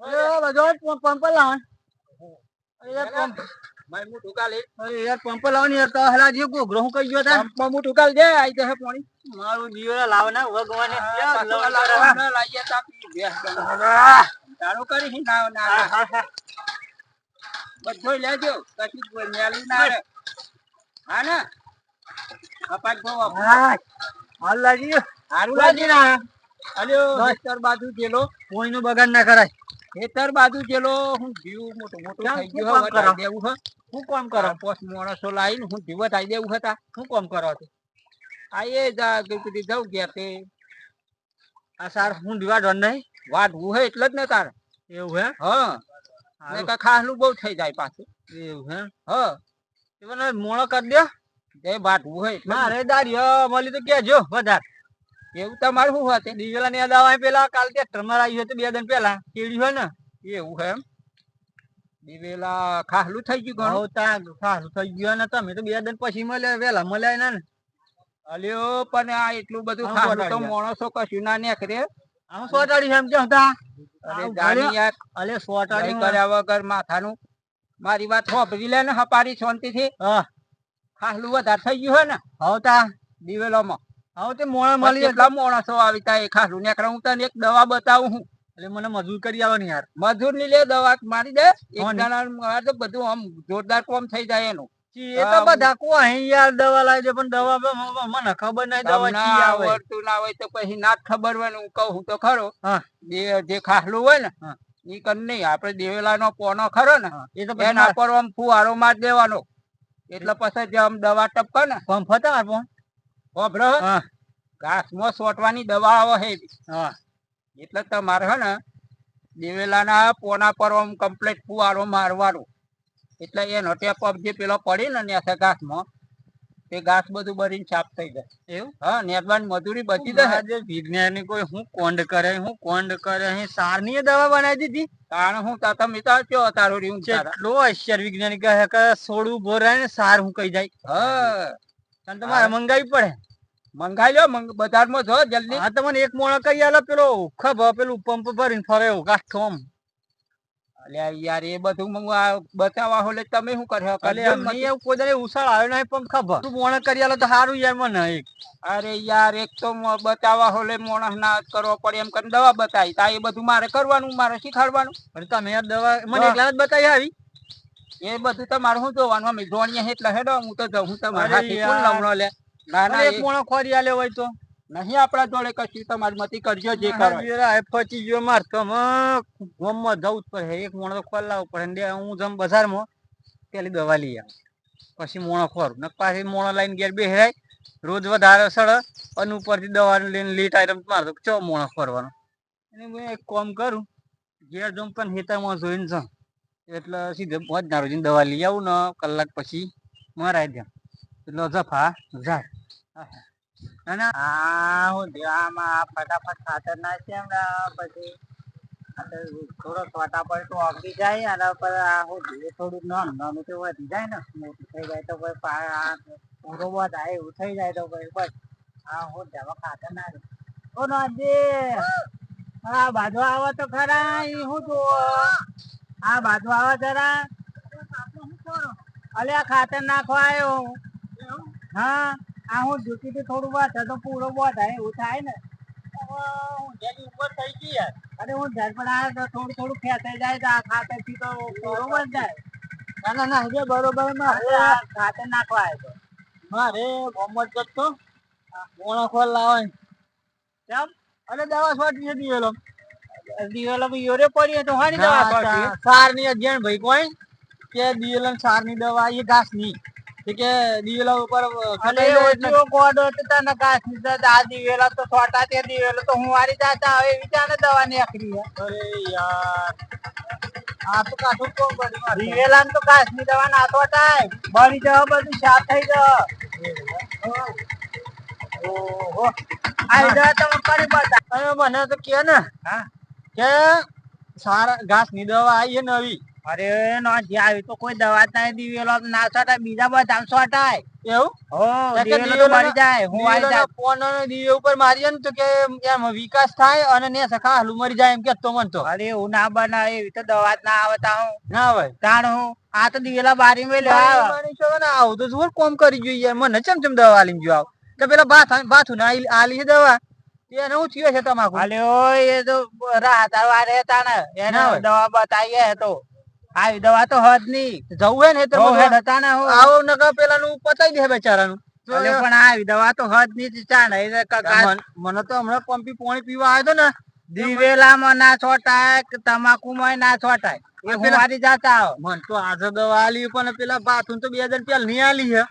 એ બધો પંપ લાવ. હું ટુકાલે અરે યાર પંપ લાવ ને યાર તો હલા જે ગોગરો હું કહી ગયો તા પંપમાં હું ટુકાલ દે આઈ જશે પાણી. મારું જીવન લાવ ભગવાને પાછું યાર લાવવાના. લાવીએ તો. આપી દે. ચાલુ કરી હી ના ના બધું લેજો. કશું કોઈ મેલી ના રહે હા ને? અપાટ બહુ. હાલ લાગી હારું લાગી ના. ખેતર બાજુ જેલો બગાડ ના કરાય. ખેતર બાજુ જેલો હું જીવ મોટું મોટું થઈ શું હવે દેવું હે. હું કોમ કરો? પોસ માણસો લાવીને હું જીવ વટાઈ દેવું હતા હું કોમ કરો છો? આ એ જા કીધું જાઉં ઘેર તે આ સાર હું દીવા દોડ નહીં. વાટવું હે એટલે જ ને તાર. એવું હે? હા. કા ખાસલું બહુ થઈ જાય પાછું. એવું હે? હા. મોડો મોણો કરી દે. એ હોય હે. મારે દાડિયો મળી તો કેજો વધારે. એવું તમારે શું હતું ડીઝલ ને દવા પેલા કાલ ત્યાં માં આવી હતી બે દિન પેલા કેડી હોય ને? એવું હે દિવેલા ખાસલું થઈ ગયું ઘણું. તા સારું થઈ ગયું. ને તમે તો બે દિન પછી મળ્યા વેલા મળ્યા ને. અલ્યો પણ આ એટલું બધું ખાસલું તો માણસો કશું ના નીકળે આમ સોટાડી એમ કે હતા? અરે જાણી યાર. અલે સોટાડી કર્યા વગર માથાનું. મારી વાત હોભરી લે ને હપારી શાંતિથી. હા. ખાસલું વધારે થઈ ગયું હોય ને? હવતા દિવેલોમાં હવ તે મોણે મળી એટલા માણસો આવી તા એ ખાસલું નીકળે હું તને એક દવા બતાવું હું. એટલે મને મજૂર કરી આવો ને યાર. મજૂરની લે દવા મારી દે. એક જણા તો બધું આમ જોરદાર કોમ થઈ જાય એનું. એ તો બધા કો અહીં યાર દવા લાવી પણ દવા બ- મ- મ- મને ખબર નહીં દવા ચી આવે. આવડતું ના હોય તો પછી ના ખબર હોય ને હું કહું તો ખરો. જે જે ખાસલું હોય ને એ ઈ કન નહીં આપડે દેવેલા નો પોનો ખરો ને એ તો એના પર આમ ફુવારો માર દેવાનો. એટલે પછી જે આમ દવા ટપકે ને પંપ હતા પણ ખબર હા. ઘાસમાં સોટવાની દવા આવે હે. હા. એટલે તમારે હે ને દિવેલાના પોના પર આમ કમ્પ્લીટ ફુવારો મારવાનો. એટલે એનો ટેપ જે પેલો પડી ને ત્યાં ઘાસમાં તે ઘાસ બધું બરીને સાફ થઈ જાય. એવું? હા નેરવાની મજૂરી બચી જાય. આજે વિજ્ઞાની કોઈ હું કોંડ કરે હું કોંડ કરે અહીં સારની દવા બનાવી દીધી? કારણ હું તા તમે તો ચો તારો તારા? કેટલો હોશિયાર વિજ્ઞાની કહે કે સોડું ભરાય ને સાર હું કહી જાય. હા. તમારે મંગાવી પડે. મંગાઈ લો મંગ બજારમાં જો જલ્દી. હા તમને એક મોણો કરી આલો પેલો ખબર પેલું પંપ ભરીને ફરે કાઠો આમ. અલ્યા યાર એ બધું મંગવા બચાવવા હોલે તમે શું કર્યો? એમ નહીં એવું કોઈ દરે ઉસાળ આવ્યો નહીં પણ ખબર તું મોણ કરી આલો તો સારું યાર મને એક. અરે યાર એક તો બચાવવા હોલે માણસ ના કરવો પડે એમ કરીને દવા બતાવી. તા એ બધું મારે કરવાનું મારે શીખાડવાનું. અરે તમે યાર દવા મને એકલા જ બતાવી આવી? એ બધું તમારે શું જોવાનું? અમે જોણીએ એટલે હેડો હું તો જઉં તમારે. લવણો લે? ના ના એક મોણો ખોરી આલે હોય તો. નહીં આપણા જોડે કશું તમારી મતી કરજો જે કરો પચી ગયો માર. તો ગોમમાં જવું જ પડે. એક મોણો ખોર ખોલાવવું પડે. ને હું જમ બજારમાં પેલી દવા લઈ આવું. પછી મોણો ખોરું. ને પાછી મોણો લઈને ઘેર બેહરાય. રોજ વધારે સળ અને ઉપરથી દવા લઈને લેટ આઈટમ મારતો ચો મોણો ખોરવાનો? અને હું એક કામ કરું. ઘેર જમ પણ હેતામાં જોઈને જાઉં. એટલે સીધે વધનાર રોજીને દવા લઈ આવું ને કલાક પછી મારાય દે એટલે જફા જાય અને આ હું દેવામાં ફટાફટ ખાતર નાખી ને પછી થોડો ફટાફટ તો ઓગળી જાય અને પર આ હું ધીરે થોડું નાનું નાનું તો વધી જાય ને, મોટું થઈ જાય તો પછી પા- આ પૂરો વધારે એવું થઈ જાય તો પછી બસ હા હું દેવા ખાતર નાખે. ઓ નાજી આ બાજુ આવો તો ખરા ઈ હું જો આ બાજુ આવો જરા. અલે આ ખાતર નાખવા આવ્યો હા. આ હું ડ્યુટી થી થોડું વાત તો પૂરો વધારે એવું થાય ને. હવે ઊંઝાની થઈ ગઈ યાર અરે હું આવે તો થોડું થોડું ખેંચાઈ જાય તો આ ખાતરથી તો બરોબર જાય. ના ના ના હજે બરોબર આ ખાતર નાખવા આવ્યો મારે મોહમ્મદ કરતો મોણો ખોલ લાવે કેમ? અને દવા છોટી છે દિવેલો. દિવેલો યોરે પડી તો હાની દવા પડતી સારની અજ્ઞાન ભાઈ કોઈ કે દિવેલો સારની દવા એ ઘાસની કે દિવેલા ઉપર તો ની તો આ દિવેલા તો છોટા તે દિવેલો તો હું વારી જાતા હવે વિચાર દવા નીકળી આખરી અરે યાર. આ તો કાઠું કોમ પડી દિવેલા તો ઘાસની થાય બળી જવા બધું સાફ થઈ જવા ઓહો. આ ઈધર તમે કરી બતા મને તો કે ને હા. કે સારા ઘાસની દવા આવી છે નવી. અરે નો જ્યાં તો કોઈ દવા ના દિવેલો ના છટાય બીજા બધા છટાય એવું? હો કે દિવેલો તો મરી જાય હું આવી જાય. ફોન દીવે ઉપર મારી ને તો કે એમ વિકાસ થાય અને ને સખા હલુ મરી જાય એમ કેતો મન તો. અરે હું ના બનાવે એવી તો દવા ના આવે તા હું. ના હોય. તાણ હું. આ તો દિવેલા બારી મેં લેવા ને આવું તો જોર કોમ કરી જોઈએ મને ચમ ચમ દવા લઈને જો આવ. તો પેલા બાથ બાથું ના આલી- દવા. એને હું થયો છે તમાકુ? અલે એ તો રાહત વારે એને ના દવા બતાવીએ તો. આવી દવા તો હદની. જવું હે ને તો હતા ને આવો નકા પેલા નું પતાઈ દે બેચારાનું. પણ આવી દવા તો હદની કા- મન- તો હમણાં પંપી પાણી પીવા આવ્યો ને દિવેલામાં ના છોટાય તમાકુ તમાકુમાં ના છોટાય. એ આ મારી જાતા આવો મન તો આજે દવા આલી પણ પેલા બાથરૂમ તો બે હજાર પેલા નહીં આલી હે.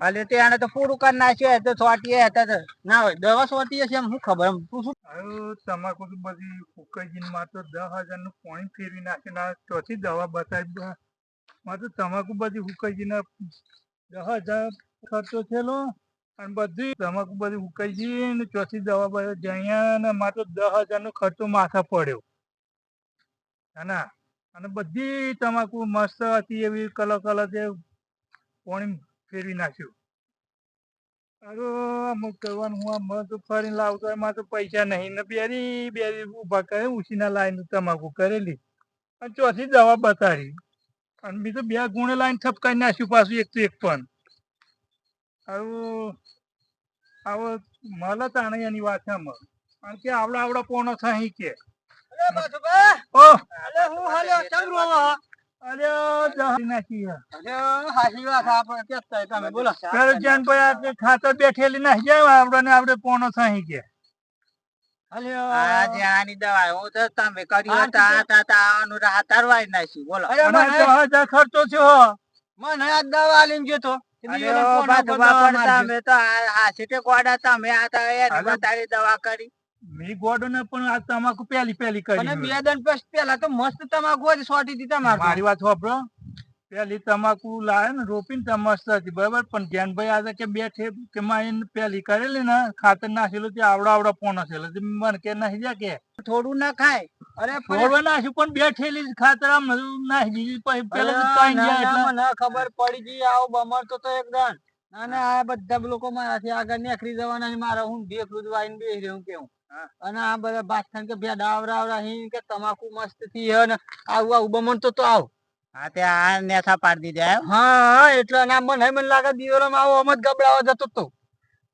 અલે તે આને તો પૂરું કરી નાખ્યું તો છોટીએ હતા તો ના હોય, દવા સોટી હશે એમ શું ખબર એમ? તું શું હવે તમાકુ તો બધી ફૂકાઈ માં તો દસ હજારનું પાણી ફેરવી નાખે ના ચોથી દવા બતાવી માં તો તમાકુ બધી ફૂકાઈ ને દસ હજાર ખર્ચો થયેલો અને બધી તમાકુ બધી ફૂકાઈ ગઈ ને ચોથી દવા બધી જઅહીંયા ને માં તો દસ હજાર નો ખર્ચો માથા પડ્યો. ના? અને બધી તમાકુ મસ્ત હતી એવી કલર કલર જે પાણી ફેરવી નાખ્યું. અરે અમુક કરવાનું હું આમ તો ફરીને લાવતો એમાં તો પૈસા નહીં ને બેરી બેરી ઊભા કરે ઉછીના લાઈન તમાકુ કરેલી. અને ચોથી દવા બતાડી. અને બીજું બે ગુણે લાઈન ઠપકાઈ નાખ્યું પાછું એક તો એક પણ. આવું આવો મળે તાણે એની વાત છે આમાં કારણ કે આવડા આવડા પોણો થાય કે. ઓહ! હું હાલ્યો ચમ રોવો? બેઠેલી નાખી જાય આવડે ને પોણો થઈ કે. હાલ્યો આ જે આની દવા હું તો તમે કર્યું હતા તા તા આનું રાહત તારવાય નાખ્યું બોલો. અરે અને મને દસ હજાર ખર્ચો છે મને આ દવા આલીને ગયો તો. કે અરે દિવેલા ઓ પોણા બાજુ ઉપર બાપડ દવા મારજો. તમે તો આ આ સીટે ગોડા તમે આ તો એને અરે. બતાડી દવા કરી. મી ગોડો ને પણ આ તમાકુ પેલી પેલી કરી અને બે દન પેલા તો મસ્ત તમાકુ હતી સોટી હતી તમાકુ. મારી વાત સાંભળો. પેલી તમાકુ લાવે ને રોપીને તો મસ્ત હતી બરાબર? પણ જ્ઞાનભાઈ આજે કે બેઠે કે માં પેલી કરેલી ને ખાતર નાખેલું તે આવડા આવડા પોણ છે મને કે નાખી જા કે. થોડું ના ખાય. અરે થોડું નાખ્યું પણ બેઠેલી જ ખાતર આમ નાખી દીધી. પછી પેલા તો ના, ગયા એટલે. મને ખબર પડી ગઈ આવો બમર તો એકદમ અને આ બધા લોકો મારાથી આગળ નીકળી જવાના મારા હું રૂજવા આવીને બેસી રહ્યું કેવું. અને આ બધા બાથાન કે બે ડાવરા આવરા હી કે તમાકુ મસ્તથી હે ને આવું આવું બમણ તો આવ. હા તે આ નેથા પાડી દીધા હા હા એટલે ના મને મને લાગે દિવેલામાં આવો અમત ગબડાવા જતો તો.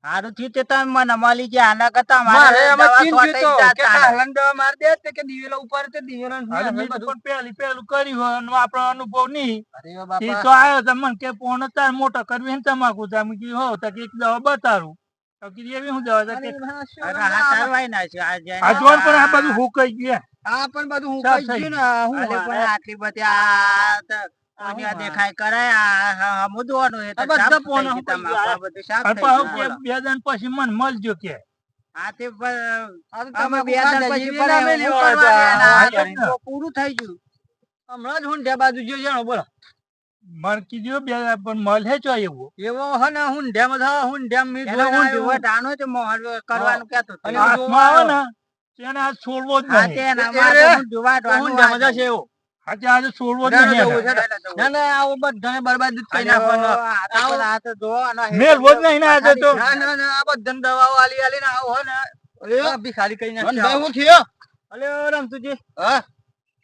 હારું થયું તે તમે મને મળી ગયા. આના કરતા મારે અમે ચીન ગયો કે હલન દવા માર દે તે કે દિવેલા ઉપર તે દિવેલા મેં પણ પેલી પેલું કર્યું હોય અને આપણો અનુભવ નહીં. અરે બાપા. તો આવ્યો તમને કે પોણો તાર મોટો કરવી ને તમાકુ. તમે મેં કીધું હો તો કે એક દવા બતાડું. કીધું એવી હું દવા કે. આ પણ બધું હુકાઈ ગયા પણ બધું ગયું ને હું પણ આટલી બધી દેખાય કરાય હમુદવાનું એ તો બધા. બે દન પછી મન મળજો કે. આ તે બે પછી. પૂરું- પૂરું થઈ ગયું. હમણાં જ હું બાજુ જો જાણો બોલો. મને કીધું બે પણ મળે છો એવું એવો હે ને હું ડેમ થા હું ડેમ મી એને હું આવ્યો. જોવા જાણું છું કરવાનું કહેતો અને હાથમાં જોવા આવે આવ્યો. ને તેને આ છોડવો જ નહીં તે એના એ માટે રે, હું જોવા તો હું જાણું ડેમ એવો આજે આજે છોડવો જ નહીં ના, છે. ના ના આવો બધાને બરબાદ કરી નાખવાનો આવો. આ તો જો આનો જ નહીં ને આજે તો. ના ના ના આ બધાને દવાઓ આલી આલી ને આવો ને ભિખારી કરી નાખશે હું થયો અલે રમતુજી હા?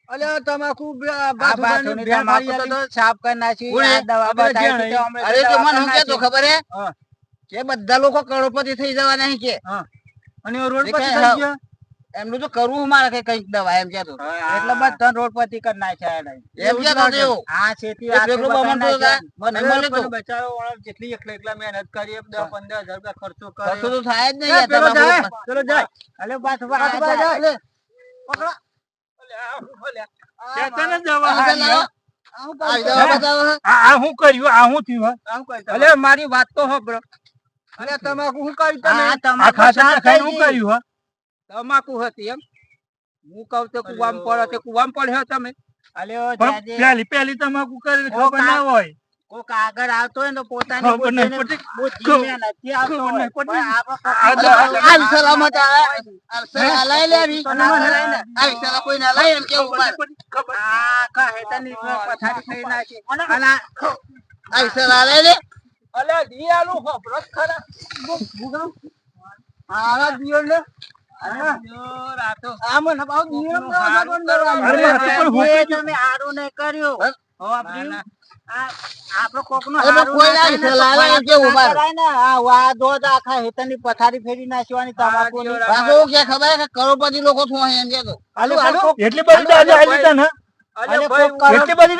અલે તમાકુ સાફ કરી અરે તો મને કેતો ખબર હે? કે બધા લોકો કરોડપતિ થઈ જવાના નહીં કે. અને એ રોડ એ પર કઈ થઈ હા. એમનું તો કરવું મારે કઈ કંઈક દવા એમ કેતો એટલે બધા રોડ પરથી કરી નાખ્યા. એમ કેતો બચારો જેટલી એકલા એકલા મહેનત કરી દસ પંદર હજાર રૂપિયા ખર્ચો કર્યો. તો થાય જ નહીં પેલો જાય અલે. પકડો. માર- વાત તો સાંભળો. અરે તમાકુ શું કર્યું તમે? આ આ તમાકુ હતી એમ? હું કહું તો કુવામ પડે તે કુવામાં પડ્યો તમે. પેલી પેલી તમાકુ કરીને ઓ ખબર ના હોય. કોક આગળ આવતો હોય ને તો પોતાની નથી આવતો. પણ સલામત કોઈ ના લઈ એમ કેવું આખા પથારી નાખી. અને લઈ લે. અલે દિયાલુ આવા દિયો ના અરે ભગવાન મારે પણ હું તમે હારું નહીં કર્યું. હે? વાપર્યું? આ આપણો કોકનું અરે પણ હારું કોઈ ના ના મારે. કરાય. પથારી ફેરી નાખવાની ખબર કે કરોડપતિ લોકો છું. એટલી બધી. એટલી બધી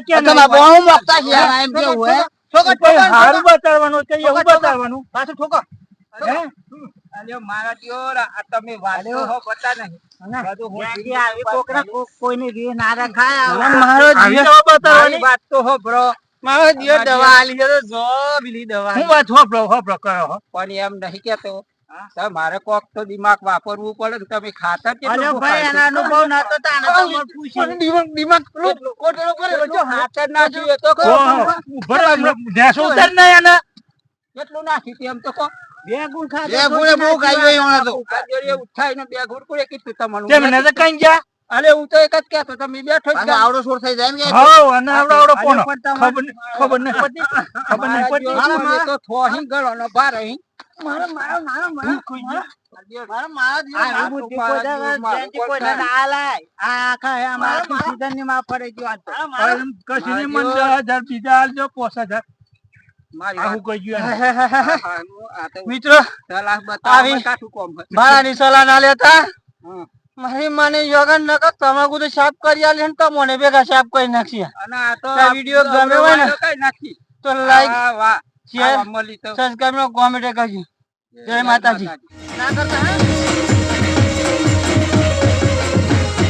કે તમે બહુ મોકતા છે એમ કેવું હે? બતાવવાનું કે એવું બતાવવાનું. પાછું ઠોકો. હે મારા દિયોર આ તમે વાલ્યો હો બતા નહીં. ના મારો પણ એમ નહીં કેતો કોક તો દિમાગ વાપરવું પડે તમે ખાતર કેટલું અલ્યો ભાઈ એના અનુભવ ના તો. દિમાગ દિમાગ એટલું કોટડો કરે. જો હાથર નાખ્યું એ તો ના કેટલું નાખ્યું એમ તો કહો. બે ગુણ ખાધો બે ગુણે બહુ ખાઈ ગયો તો. કાજરીએ ઉઠાઈને બે ગુણ કોણે કીધું તમને તેમ ન તો કઈ જા અરે હું તો એક જ કહેતો તમે બેઠો જ આવડો સોર થઈ જાય એમ હો અને આવડો આવડો કોણ ખબર ખબર ન પડતી ખબર ન પડતી મારા તો થોહી ગળો ન બાર અહીં. મારો મારો મારો મારો કોઈ મારો મારો દિયો આ હું કોઈ ના આલાય. આ આખા હે અમારા સીઝનની માં પડે ગયો આ તો. કશું ની મન 10000 બીજા આલજો 5000 મિત્રો. મારાની સલાહ ના લેતા? મારી માને યોગન નકર તમાકુ તો સાફ કરી આલે ને તો મને ભેગા સાફ કરી નાખશે. અને આ તો આ વીડિયો ગમે હોય ને નાખી. તો લાઈક. શેર સબસ્ક્રાઇબ નો કોમેન્ટ કરજો. જય માતાજી. ના કરતા હે?